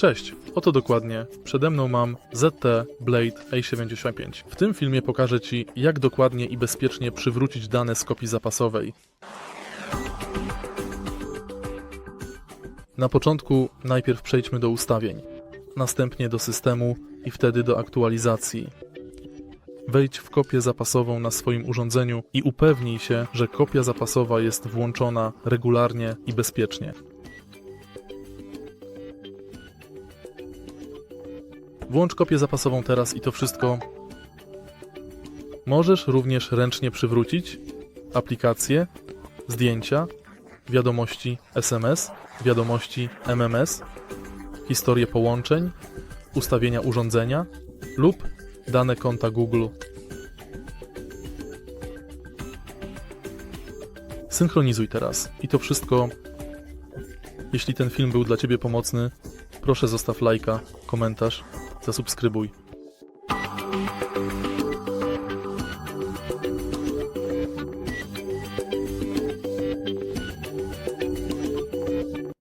Cześć, oto dokładnie. Przede mną mam ZT Blade A75. W tym filmie pokażę Ci, jak dokładnie i bezpiecznie przywrócić dane z kopii zapasowej. Na początku najpierw przejdźmy do ustawień, następnie do systemu i wtedy do aktualizacji. Wejdź w kopię zapasową na swoim urządzeniu i upewnij się, że kopia zapasowa jest włączona regularnie i bezpiecznie. Włącz kopię zapasową teraz i to wszystko. Możesz również ręcznie przywrócić aplikacje, zdjęcia, wiadomości SMS, wiadomości MMS, historię połączeń, ustawienia urządzenia lub dane konta Google. Synchronizuj teraz i to wszystko. Jeśli ten film był dla Ciebie pomocny, proszę zostaw lajka, komentarz, zasubskrybuj.